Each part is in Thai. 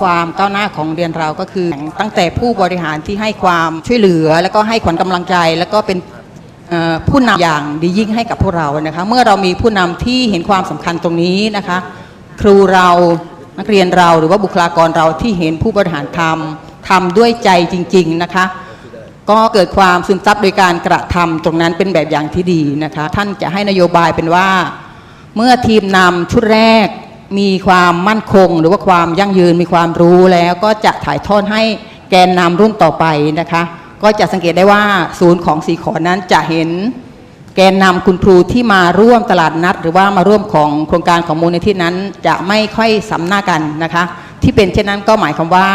ความก้าวหน้าของเรียนเราก็คือ ตั้งแต่ผู้บริหารที่ให้ความช่วยเหลือ แล้วก็ให้ขวัญกำลังใจ แล้วก็เป็นผู้นำอย่างดียิ่งให้กับพวกเรานะคะ เมื่อเรามีผู้นำที่เห็นความสำคัญตรงนี้นะคะ ครูเรานักเรียนเราหรือว่าบุคลากรเราที่เห็นผู้บริหารทำทำด้วยใจจริง ๆนะคะ ก็เกิดความซึมซับโดยการกระทำตรงนั้นเป็นแบบอย่างที่ดีนะคะ ท่านจะให้นโยบายเป็นว่า เมื่อทีมนำชุดแรก มีความมั่นคง หรือว่าความยั่งยืนมีความรู้แล้วก็จะถ่ายทอดให้แกนนำรุ่นต่อไปนะคะ ก็จะสังเกตได้ว่าศูนย์ของสีขอนั้นจะเห็นแกนนำคุณครูที่มาร่วมตลาดนัด หรือว่ามาร่วมของโครงการของมูลนิธินั้นจะไม่ค่อยสำหน้ากันนะคะ ที่เป็นเช่นนั้นก็หมายความว่า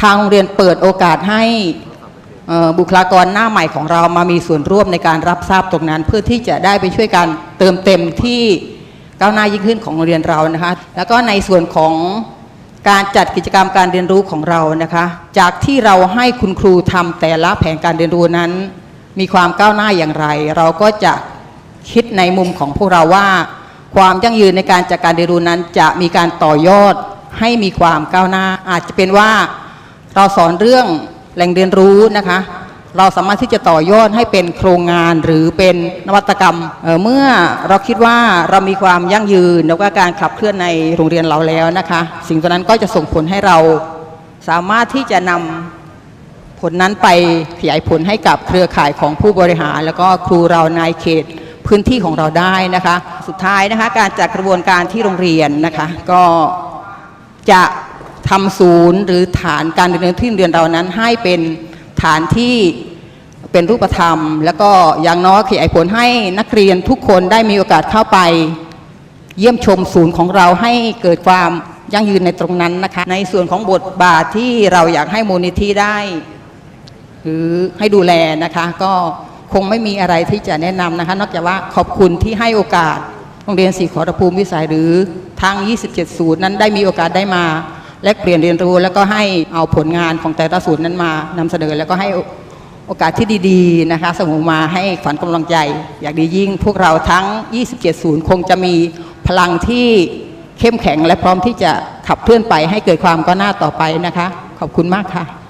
ทางโรงเรียนเปิดโอกาสให้บุคลากรหน้าใหม่ของเรามามีส่วนร่วมในการรับทราบตรงนั้น เพื่อที่จะได้ไปช่วยกันเติมเต็มที่ ก้าวหน้ายิ่งขึ้นของโรงเรียนเรานะคะ แล้วก็ในส่วนของการจัดกิจกรรมการเรียนรู้ของเรานะคะ จากที่เราให้คุณครูทำแต่ละแผนการเรียนรู้นั้น มีความก้าวหน้าอย่างไร เราก็จะคิดในมุมของพวกเราว่า ความยั่งยืนในการจัดการเรียนรู้นั้น จะมีการต่อยอดให้มีความก้าวหน้า อาจจะเป็นว่าเราสอนเรื่องแหล่งเรียนรู้นะคะ เราสามารถที่จะต่อยอดให้เป็นโครงงานหรือเป็นนวัตกรรมเเมื่อเราคิดว่าเรามีความยั่งยืนแล้วก็การขับเคลื่อนในโรงเรียนเราแล้วนะคะ สิ่งตัวนั้นก็จะส่งผลให้เราสามารถที่จะนำผลนั้นไปขยายผลให้กับเครือข่ายของผู้บริหาร แล้วก็ครูเราในเขตพื้นที่ของเราได้นะคะ สุดท้ายนะคะการจัดกระบวนการที่โรงเรียนนะคะก็จะทำศูนย์หรือฐานการเรียนที่เรียนเรานั้นให้เป็น ฐานที่เป็นรูปธรรม แล้วก็อย่างน้อยขยายผลให้นักเรียนทุกคนได้มีโอกาสเข้าไป เยี่ยมชมศูนย์ของเราให้เกิดความยั่งยืนในตรงนั้นนะคะ ในส่วนของบทบาทที่เราอยากให้มูลนิธิได้ หรือให้ดูแลนะคะ ก็คงไม่มีอะไรที่จะแนะนำนะคะ นอกจากว่าขอบคุณที่ให้โอกาสโรงเรียนศรีขอรภูมิวิสัยหรือทาง 27 ศูนย์นั้นได้มีโอกาสได้มา แลกเปลี่ยนเรียนรู้แล้วก็ให้เอาผลงานของแต่ละศูนย์นั้นมานำเสนอแล้วก็ให้โอกาสที่ดีๆนะคะส่งมาให้ขวัญกำลังใจ อยากดียิ่งพวกเราทั้ง 27 ศูนย์คงจะมีพลังที่เข้มแข็งและพร้อมที่จะขับเคลื่อนไปให้เกิดความก้าวหน้าต่อไปนะคะ ขอบคุณมากค่ะ